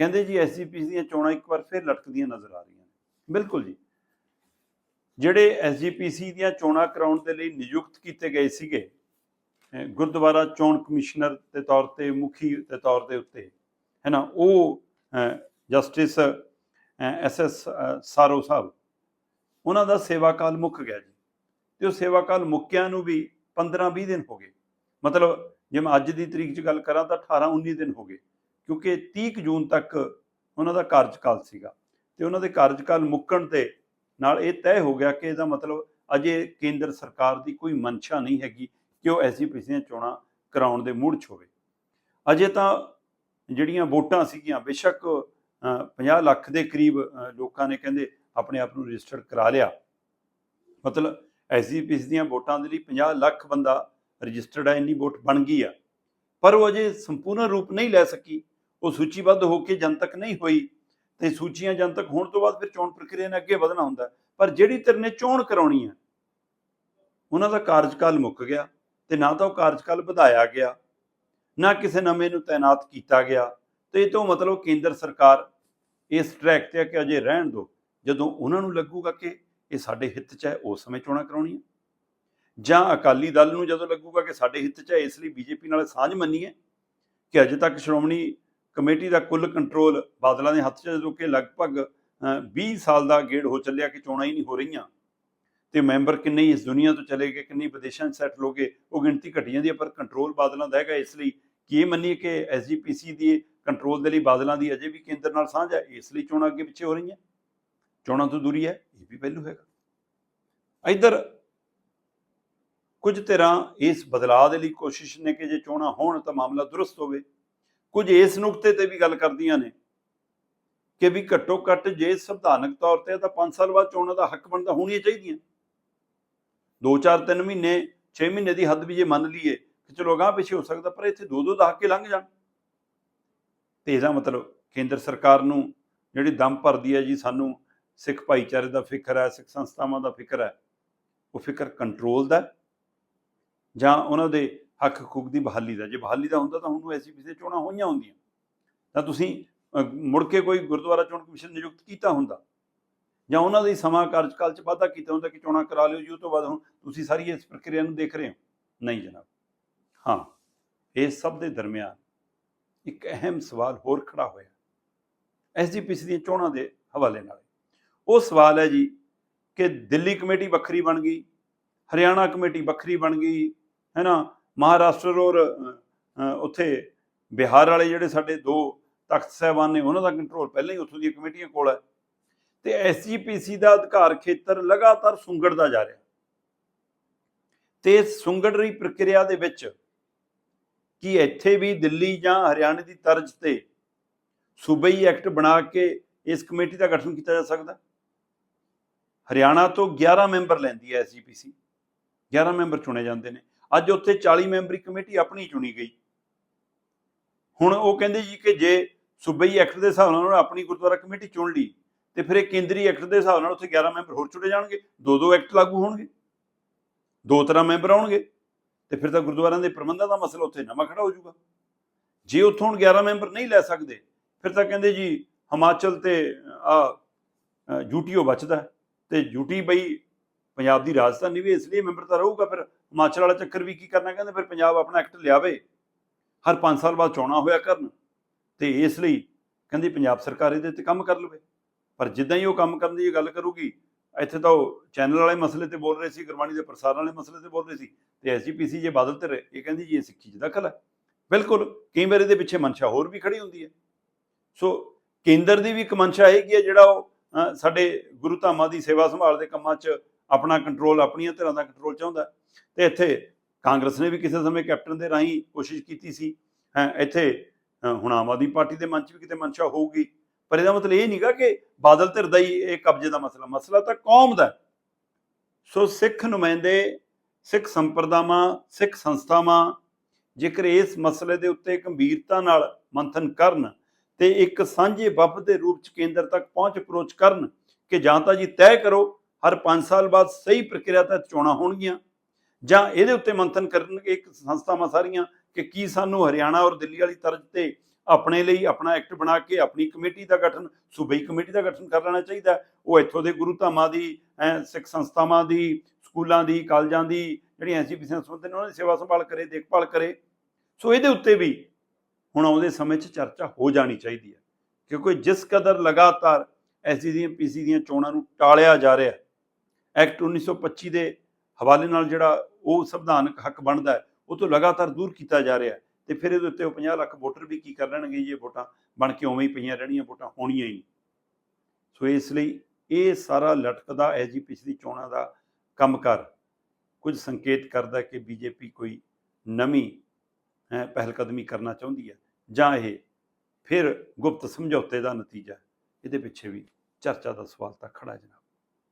ਕਹਿੰਦੇ ਜੀ ਐਸਜੀਪੀਸੀ ਦੀਆਂ ਚੋਣਾਂ ਇੱਕ ਵਾਰ ਫਿਰ ਲਟਕਦੀਆਂ ਨਜ਼ਰ ਆ ਰਹੀਆਂ ਨੇ। ਬਿਲਕੁਲ ਜੀ। ਜਿਹੜੇ ਐਸਜੀਪੀਸੀ ਦੀਆਂ ਚੋਣਾਂ ਕਰਾਉਣ ਦੇ ਲਈ ਨਿਯੁਕਤ ਕੀਤੇ ਗਏ ਸੀਗੇ ਗੁਰਦੁਆਰਾ ਚੋਣ ਕਮਿਸ਼ਨਰ ਦੇ ਤੌਰ ਤੇ, ਮੁਖੀ ਦੇ ਤੌਰ ਦੇ ਉੱਤੇ, ਹੈ ਨਾ, ਉਹ justice S S Saro sahib, ਉਹਨਾਂ ਦਾ ਸੇਵਾ ਕਾਲ ਮੁੱਕ ਗਿਆ ਜੀ। ਤੇ ਉਹ ਸੇਵਾ ਕਾਲ ਮੁੱਕਿਆਂ ਨੂੰ ਵੀ 15-20 ਦਿਨ ਹੋ ਗਏ। ਮਤਲਬ ਜੇ ਮੈਂ ਅੱਜ ਦੀ ਤਰੀਕ 'ਚ ਗੱਲ ਕਰਾਂ ਤਾਂ 18-19 ਦਿਨ ਹੋ ਗਏ। ਕਿਉਂਕਿ 30 ਕੁ ਜੂਨ ਤੱਕ ਉਹਨਾਂ ਦਾ ਕਾਰਜਕਾਲ ਸੀਗਾ ਤੇ ਉਹਨਾਂ ਦੇ ਕਾਰਜਕਾਲ ਮੁੱਕਣ ਤੇ ਨਾਲ ਇਹ ਤੈਅ ਹੋ ਗਿਆ ਕਿ ਇਹਦਾ ਮਤਲਬ ਅਜੇ ਕੇਂਦਰ ਸਰਕਾਰ ਦੀ ਕੋਈ ਮਨਸ਼ਾ ਨਹੀਂ ਹੈਗੀ ਕਿ ਉਹ ਐਸੀ ਦੀਆਂ ਚੋਣਾਂ ਕਰਾਉਣ ਦੇ ਮੂਡ 'ਚ ਹੋਵੇ। ਅਜੇ ਤਾਂ ਜਿਹੜੀਆਂ ਵੋਟਾਂ ਸੀਗੀਆਂ ਬੇਸ਼ੱਕ ਅ, 50 ਲੱਖ ਦੇ ਕਰੀਬ ਲੋਕਾਂ ਨੇ ਕਹਿੰਦੇ ਆਪਣੇ ਆਪ ਨੂੰ ਰਜਿਸਟਰ ਕਰਾ ਲਿਆ। ਮਤਲਬ ਐਸਜੀਪੀਸੀ ਦੀਆਂ ਵੋਟਾਂ ਦੇ ਲਈ 50 ਲੱਖ ਬੰਦਾ ਰਜਿਸਟਰਡ ਹੈ ਇੰਨੀ ਵੋਟ ਬਣ ਗਈ ਆ। ਪਰ ਉਹ ਅਜੇ ਸੰਪੂਰਨ ਰੂਪ ਨਹੀਂ ਲੈ ਸਕੀ। ਉਹ ਸੂਚੀਬੱਧ ਹੋ ਕੇ ਜਨਤਕ ਨਹੀਂ ਹੋਈ, ਤੇ ਸੂਚੀਆਂ ਜਨਤਕ ਹੋਣ ਤੋਂ ਬਾਅਦ ਫਿਰ ਚੋਣ ਪ੍ਰਕਿਰਿਆ ਨੇ ਅੱਗੇ ਵਧਣਾ ਹੁੰਦਾ ਪਰ ਜਿਹੜੀ ਧਿਰ ਨੇ ਚੋਣ ਕਰਾਉਣੀ ਹੈ, ਉਹਨਾਂ ਦਾ ਕਾਰਜਕਾਲ ਮੁੱਕ ਗਿਆ ਤੇ ਨਾ ਤਾਂ ਉਹ ਕਾਰਜਕਾਲ ਵਧਾਇਆ ਗਿਆ, ਨਾ ਕਿਸੇ ਨਵੇਂ ਨੂੰ ਤਾਇਨਾਤ ਕੀਤਾ ਗਿਆ। ਤੇ ਇਹ ਤੋਂ ਮਤਲਬ ਕੇਂਦਰ ਸਰਕਾਰ ਇਸ ਟਰੈਕ ਤੇ ਹੈ ਕਿ ਅਜੇ ਰਹਿਣ ਦਿਓ। ਜਦੋਂ ਉਹਨਾਂ ਨੂੰ ਲੱਗੂਗਾ ਕਿ ਇਹ ਸਾਡੇ ਹਿੱਤ 'ਚ ਹੈ, ਉਸ ਸਮੇਂ ਚੋਣਾਂ ਕਰਾਉਣੀਆਂ। ਜਾਂ ਅਕਾਲੀ ਦਲ ਨੂੰ ਜਦੋਂ ਲੱਗੂਗਾ ਕਿ ਸਾਡੇ ਹਿੱਤ 'ਚ ਹੈ, ਇਸ ਲਈ ਬੀਜੇਪੀ ਨਾਲ ਸਾਂਝ ਮੰਨੀਏ ਕਿ ਅਜੇ ਤੱਕ ਸ਼੍ਰੋਮਣੀ ਕਮੇਟੀ ਦਾ ਕੁੱਲ ਕੰਟਰੋਲ ਬਾਦਲਾਂ ਦੇ ਹੱਥ 'ਚ ਹੈ, ਜਦੋਂ ਕਿ ਲਗਭਗ ਅ, 20 ਸਾਲ ਦਾ ਗੇੜ ਹੋ ਚੱਲਿਆ ਕਿ ਚੋਣਾਂ ਹੀ ਨਹੀਂ ਹੋ ਰਹੀਆਂ। ਤੇ ਮੈਂਬਰ ਕਿੰਨੇ ਹੀ ਇਸ ਦੁਨੀਆ ਤੋਂ ਚਲੇ ਗਏ ਕਿੰਨੇ ਵਿਦੇਸ਼ਾਂ 'ਚ ਸੈਟਲ ਹੋ ਗਏ ਉਹ ਗਿਣਤੀ ਘਟੀ ਜਾਂਦੀ ਹੈ ਪਰ ਕੰਟਰੋਲ ਬਾਦਲਾਂ ਦਾ ਹੈਗਾ ਇਸ ਲਈ ਕਿ ਇਹ ਮੰਨੀਏ ਕਿ ਐਸਜੀਪੀਸੀ ਦੀ ਕੰਟਰੋਲ ਦੇ ਲਈ ਬਾਦਲਾਂ ਦੀ ਅਜੇ ਵੀ ਕੇਂਦਰ ਨਾਲ ਸਾਂਝ ਹੈ ਇਸ ਲਈ ਚੋਣਾਂ ਅੱਗੇ ਪਿੱਛੇ ਹੋ ਰਹੀਆਂ। ਚੋਣਾਂ ਤੋਂ ਦੂਰੀ ਹੈ ਇਹ ਵੀ ਪਹਿਲੂ ਹੈਗਾ। ਇੱਧਰ ਕੁਝ ਤਰ੍ਹਾਂ ਇਸ ਬਦਲਾਅ ਦੇ ਲਈ ਕੋਸ਼ਿਸ਼ ਨੇ ਕਿ ਜੇ ਚੋਣਾਂ ਹੋਣ ਤਾਂ ਮਾਮਲਾ ਦੁਰਸਤ ਹੋਵੇ। ਕੁਝ ਇਸ ਨੁਕਤੇ ਤੇ ਵੀ ਗੱਲ ਕਰਦੀਆਂ ਨੇ ਕਿ ਵੀ ਘੱਟੋ ਘੱਟ ਜੇ ਸੰਵਿਧਾਨਕ ਤੌਰ ਤੇ ਤਾਂ 5 ਸਾਲ ਬਾਅਦ ਚੋਣਾਂ ਦਾ ਹੱਕ ਬਣਦਾ ਹੋਣੀਆਂ ਚਾਹੀਦੀਆਂ। 2 4 3 ਮਹੀਨੇ 6 ਮਹੀਨੇ ਦੀ ਹੱਦ ਵੀ ਜੇ ਮੰਨ ਲਈਏ ਕਿ ਚਲੋ ਅਗਾਂਹ ਪਿੱਛੇ ਹੋ ਸਕਦਾ, ਪਰ ਇੱਥੇ ਦੋ ਦੋ ਦਹਾਕੇ ਲੰਘ ਜਾਣ। ਤੇ ਇਹਦਾ ਮਤਲਬ ਕੇਂਦਰ ਸਰਕਾਰ ਨੂੰ ਜਿਹੜੀ ਦਮ ਭਰਦੀ ਹੈ ਜੀ ਸਾਨੂੰ ਸਿੱਖ ਭਾਈਚਾਰੇ ਦਾ ਫਿਕਰ ਹੈ, ਸਿੱਖ ਸੰਸਥਾਵਾਂ ਦਾ ਫਿਕਰ ਹੈ, ਉਹ ਫਿਕਰ ਕੰਟਰੋਲ ਦਾ ਜਾਂ ਉਹਨਾਂ ਦੇ ਹੱਕ ਹਕੂਕ ਦੀ ਬਹਾਲੀ ਦਾ। ਜੇ ਬਹਾਲੀ ਦਾ ਹੁੰਦਾ ਤਾਂ ਹੁਣ ਨੂੰ ਐਸੀ ਪਿਛੇ ਚੋਣਾਂ ਹੋਈਆਂ ਹੁੰਦੀਆਂ। ਤਾਂ ਤੁਸੀਂ ਮੁੜ ਕੇ ਕੋਈ ਗੁਰਦੁਆਰਾ ਚੋਣ ਕਮਿਸ਼ਨ ਨਿਯੁਕਤ ਕੀਤਾ ਹੁੰਦਾ? ਜਾਂ ਉਹਨਾਂ ਦੀ ਸਮਾਂ ਕਾਰਜਕਾਲ ਚ ਵਾਧਾ ਕੀਤਾ ਹੁੰਦਾ ਕਿ ਚੋਣਾਂ ਕਰਾ ਲਿਓ ਜੀ, ਉਹ ਤੋਂ ਬਾਅਦ ਹੁਣ ਤੁਸੀਂ ਸਾਰੀ ਇਸ ਪ੍ਰਕਿਰਿਆ ਨੂੰ ਦੇਖ ਰਹੇ ਹੋ? ਨਹੀਂ ਜਨਾਬ। ਹਾਂ, ਇਹ ਸਭ ਦੇ ਦਰਮਿਆਨ ਇੱਕ ਅਹਿਮ ਸਵਾਲ ਹੋਰ ਖੜਾ ਹੋਇਆ। ਐਸਜੀਪੀਸੀ ਦੀਆਂ ਚੋਣਾਂ ਦੇ ਹਵਾਲੇ ਨਾਲ। ਉਹ ਸਵਾਲ ਹੈ ਜੀ ਕਿ ਦਿੱਲੀ ਕਮੇਟੀ ਵੱਖਰੀ ਬਣ ਗਈ, ਹਰਿਆਣਾ ਕਮੇਟੀ ਵੱਖਰੀ ਬਣ ਗਈ, ਹੈ ਨਾ? ਮਹਾਰਾਸ਼ਟਰ ਔਰ ਉੱਥੇ ਬਿਹਾਰ ਵਾਲੇ ਜਿਹੜੇ ਸਾਡੇ ਦੋ ਤਖਤ ਸਾਹਿਬਾਨ ਨੇ, ਉਹਨਾਂ ਦਾ ਕੰਟਰੋਲ ਪਹਿਲਾਂ ਹੀ ਉੱਥੋਂ ਦੀਆਂ ਕਮੇਟੀਆਂ ਕੋਲ ਹੈ। ਤੇ ਐਸਜੀਪੀਸੀ ਦਾ ਅਧਿਕਾਰ ਖੇਤਰ ਲਗਾਤਾਰ ਸੁੰਗੜਦਾ ਜਾ ਰਿਹਾ। ਤੇ ਸੁੰਗੜ ਰਹੀ ਪ੍ਰਕਿਰਿਆ ਦੇ ਵਿੱਚ ਕਿ ਇੱਥੇ ਵੀ ਦਿੱਲੀ ਜਾਂ ਹਰਿਆਣੇ ਦੀ ਤਰਜ਼ ਤੇ ਸੂਬਈ ਐਕਟ ਬਣਾ ਕੇ ਇਸ ਕਮੇਟੀ ਦਾ ਗਠਨ ਕੀਤਾ ਜਾ ਸਕਦਾ? ਹਰਿਆਣਾ ਤੋਂ 11 ਮੈਂਬਰ ਲੈਂਦੀ ਹੈ ਐਸਜੀਪੀਸੀ 11 ਮੈਂਬਰ ਚੁਣੇ ਜਾਂਦੇ ਨੇ। ਅੱਜ ਉੱਥੇ 40 ਮੈਂਬਰੀ ਕਮੇਟੀ ਆਪਣੀ ਚੁਣੀ ਗਈ। ਹੁਣ ਉਹ ਕਹਿੰਦੇ ਜੀ ਕਿ ਜੇ ਸੂਬਈ ਐਕਟ ਦੇ ਹਿਸਾਬ ਨਾਲ ਉਹਨਾਂ ਨੇ ਆਪਣੀ ਗੁਰਦੁਆਰਾ ਕਮੇਟੀ ਚੁਣ ਲਈ, ਤੇ ਫਿਰ ਇਹ ਕੇਂਦਰੀ ਐਕਟ ਦੇ ਹਿਸਾਬ ਨਾਲ ਉੱਥੇ 11 ਮੈਂਬਰ ਹੋਰ ਚੁਣੇ ਜਾਣਗੇ ਦੋ ਦੋ ਐਕਟ ਲਾਗੂ ਹੋਣਗੇ ਦੋ ਤਰ੍ਹਾਂ ਮੈਂਬਰ ਆਉਣਗੇ, ਤੇ ਫਿਰ ਤਾਂ ਗੁਰਦੁਆਰਿਆਂ ਦੇ ਪ੍ਰਬੰਧਾਂ ਦਾ ਮਸਲਾ ਉੱਥੇ ਨਵਾਂ ਖੜਾ ਹੋ ਜਾਊਗਾ। ਜੇ ਉੱਥੋਂ ਹੁਣ 11 ਮੈਂਬਰ ਨਹੀਂ ਲੈ ਸਕਦੇ, ਫਿਰ ਤਾਂ ਕਹਿੰਦੇ ਜੀ ਹਿਮਾਚਲ ਤੇ ਆ ਯੂਟੀਓ ਬਚਦਾ ਹੈ, ਤੇ ਯੂਟੀ ਬਈ ਪੰਜਾਬ ਦੀ ਰਾਜਧਾਨੀ ਵੀ ਇਸ ਲਈ ਮੈਂਬਰ ਤਾਂ ਰਹੂਗਾ, ਫਿਰ ਹਿਮਾਚਲ ਵਾਲਾ ਚੱਕਰ ਵੀ ਕੀ ਕਰਨਾ ਕਹਿੰਦੇ, ਫਿਰ ਪੰਜਾਬ ਆਪਣਾ ਐਕਟ ਲਿਆਵੇ। ਹਰ 5 ਸਾਲ ਬਾਅਦ ਚੋਣਾਂ ਹੋਇਆ ਕਰਨ, ਤੇ ਇਸ ਲਈ ਕਹਿੰਦੀ ਪੰਜਾਬ ਸਰਕਾਰ ਇਹਦੇ ਤੇ ਕੰਮ ਕਰ ਲਵੇ। ਪਰ ਜਿੱਦਾਂ ਹੀ ਉਹ ਕੰਮ ਕਰਨ ਦੀ ਇਹ ਗੱਲ ਕਰੂਗੀ, ਇੱਥੇ ਤਾਂ ਉਹ ਚੈਨਲ ਵਾਲੇ ਮਸਲੇ ਤੇ ਬੋਲ ਰਹੇ ਸੀ, ਗੁਰਬਾਣੀ ਦੇ ਪ੍ਰਸਾਰਣ ਵਾਲੇ ਮਸਲੇ ਤੇ ਬੋਲ ਰਹੇ ਸੀ, ਤੇ ਐਸਜੀਪੀਸੀ ਜੇ ਬਾਦਲ ਤੇ ਰਹੇ, ਇਹ ਕਹਿੰਦੀ ਜੀ ਇਹ ਸਿੱਖੀ 'ਚ ਦਖਲ ਹੈ। ਬਿਲਕੁਲ, ਕਈ ਵਾਰ ਇਹਦੇ ਪਿੱਛੇ ਮਨਸ਼ਾ ਹੋਰ ਵੀ ਖੜੀ ਹੁੰਦੀ ਹੈ। ਸੋ ਕੇਂਦਰ ਦੀ ਵੀ ਇੱਕ ਮਨਸ਼ਾ ਹੈਗੀ ਹੈ ਜਿਹੜਾ ਉਹ ਸਾਡੇ ਗੁਰੂ ਧਾਮਾਂ ਦੀ ਸੇਵਾ ਸੰਭਾਲ ਦੇ ਕੰਮਾਂ 'ਚ ਆਪਣਾ ਕੰਟਰੋਲ ਆਪਣੀਆਂ ਧਿਰਾਂ ਦਾ ਕੰਟਰੋਲ ਚਾਹੁੰਦਾ ਹੈ। ਤੇ ਇੱਥੇ ਕਾਂਗਰਸ ਨੇ ਵੀ ਕਿਸੇ ਸਮੇਂ ਕੈਪਟਨ ਦੇ ਰਾਹੀਂ ਕੋਸ਼ਿਸ਼ ਕੀਤੀ ਸੀ। ਹੈਂ, ਇੱਥੇ ਹੁਣ ਆਮ ਆਦਮੀ ਪਾਰਟੀ ਦੇ ਮਨ 'ਚ ਵੀ ਕਿਤੇ ਮਨਸ਼ਾ ਹੋਊਗੀ। ਪਰ ਇਹਦਾ ਮਤਲਬ ਇਹ ਨਹੀਂਗਾ ਕਿ ਬਾਦਲ ਧਿਰ ਦਾ ਹੀ ਇਹ ਕਬਜ਼ੇ ਦਾ ਮਸਲਾ। ਮਸਲਾ ਤਾਂ ਕੌਮ ਦਾ ਸੋ ਸਿੱਖ ਨੁਮਾਇੰਦੇ, ਸਿੱਖ ਸੰਪਰਦਾਵਾਂ, ਸਿੱਖ ਸੰਸਥਾਵਾਂ ਜੇਕਰ ਇਸ ਮਸਲੇ ਦੇ ਉੱਤੇ ਗੰਭੀਰਤਾ ਨਾਲ ਮੰਥਨ ਕਰਨ ਤੇ ਇੱਕ ਸਾਂਝੇ ਬੱਬ ਦੇ ਰੂਪ ਚ ਕੇਂਦਰ ਤੱਕ ਪਹੁੰਚ ਅਪਰੋਚ ਕਰਨ ਕਿ ਜਾਂ ਤਾਂ ਜੀ ਤੈਅ ਕਰੋ ਹਰ 5 ਸਾਲ ਬਾਅਦ ਸਹੀ ਪ੍ਰਕਿਰਿਆ ਤਹਿਤ ਚੋਣਾਂ ਹੋਣਗੀਆਂ। ਜਾਂ ਇਹਦੇ ਉੱਤੇ ਮੰਥਨ ਕਰਨਗੇ ਇੱਕ ਸੰਸਥਾਵਾਂ ਸਾਰੀਆਂ ਕਿ ਕੀ ਸਾਨੂੰ ਹਰਿਆਣਾ ਔਰ ਦਿੱਲੀ ਵਾਲੀ ਤਰਜ਼ ਤੇ ਆਪਣੇ ਲਈ ਆਪਣਾ ਐਕਟ ਬਣਾ ਕੇ ਆਪਣੀ ਕਮੇਟੀ ਦਾ ਗਠਨ ਸੂਬਾਈ ਕਮੇਟੀ ਦਾ ਗਠਨ ਕਰ ਲੈਣਾ ਚਾਹੀਦਾ। ਉਹ ਇੱਥੋਂ ਦੇ ਗੁਰੂ ਧਾਮਾਂ ਦੀ ਅਹ, ਸਿੱਖ ਸੰਸਥਾਵਾਂ ਦੀ ਸਕੂਲਾਂ ਦੀ ਕਾਲਜਾਂ ਦੀ ਜਿਹੜੀਆਂ ਐਸਜੀਪੀਸੀ ਨਾਲ ਸੰਬੰਧਿਤ ਨੇ ਉਹਨਾਂ ਦੀ ਸੇਵਾ ਸੰਭਾਲ ਕਰੇ ਦੇਖਭਾਲ ਕਰੇ। ਸੋ ਇਹਦੇ ਉੱਤੇ ਵੀ ਹੁਣ ਆਉਂਦੇ ਸਮੇਂ 'ਚ ਚਰਚਾ ਹੋ ਜਾਣੀ ਚਾਹੀਦੀ ਹੈ। ਕਿਉਂਕਿ ਜਿਸ ਕਦਰ ਲਗਾਤਾਰ ਐਸਜੀ ਦੀਆਂ ਪੀਸੀ ਦੀਆਂ ਚੋਣਾਂ ਨੂੰ ਟਾਲਿਆ ਜਾ ਰਿਹਾ ਹੈ ਐਕਟ 1925 ਦੇ ਹਵਾਲੇ ਨਾਲ ਜਿਹੜਾ ਉਹ ਸੰਵਿਧਾਨਕ ਹੱਕ ਬਣਦਾ ਹੈ, ਉਹ ਤੋਂ ਲਗਾਤਾਰ ਦੂਰ ਕੀਤਾ ਜਾ ਰਿਹਾ ਹੈ ਤੇ ਫਿਰ ਇਹਦੇ ਉੱਤੇ ਉਹ 50 ਲੱਖ ਵੋਟਰ ਵੀ ਕੀ ਕਰ ਲੈਣਗੇ ਜੇ ਵੋਟਾਂ? ਬਣ ਕੇ ਉਵੇਂ ਹੀ ਪਈਆਂ ਰਹਿਣੀਆਂ ਵੋਟਾਂ, ਹੋਣੀਆਂ ਹੀ ਨਹੀਂ। ਸੋ ਇਸ ਲਈ ਇਹ ਸਾਰਾ ਲਟਕਦਾ ਐਸਜੀ ਪਿਛਲੀ ਚੋਣਾਂ ਦਾ ਕੰਮਕਾਰ। ਕੁਝ ਸੰਕੇਤ ਕਰਦਾ ਕਿ ਬੀਜੇਪੀ ਕੋਈ ਨਵੀਂ, ਹੈ ਪਹਿਲ ਕਦਮੀ ਕਰਨਾ ਚਾਹੁੰਦੀ ਹੈ ਜਾਂ ਇਹ ਫਿਰ ਗੁਪਤ ਸਮਝੌਤੇ ਦਾ ਨਤੀਜਾ ਇਹਦੇ ਪਿੱਛੇ ਵੀ ਚਰਚਾ ਦਾ ਸਵਾਲ ਤਾਂ ਖੜਾ ਹੈ ਜਨਾਬ।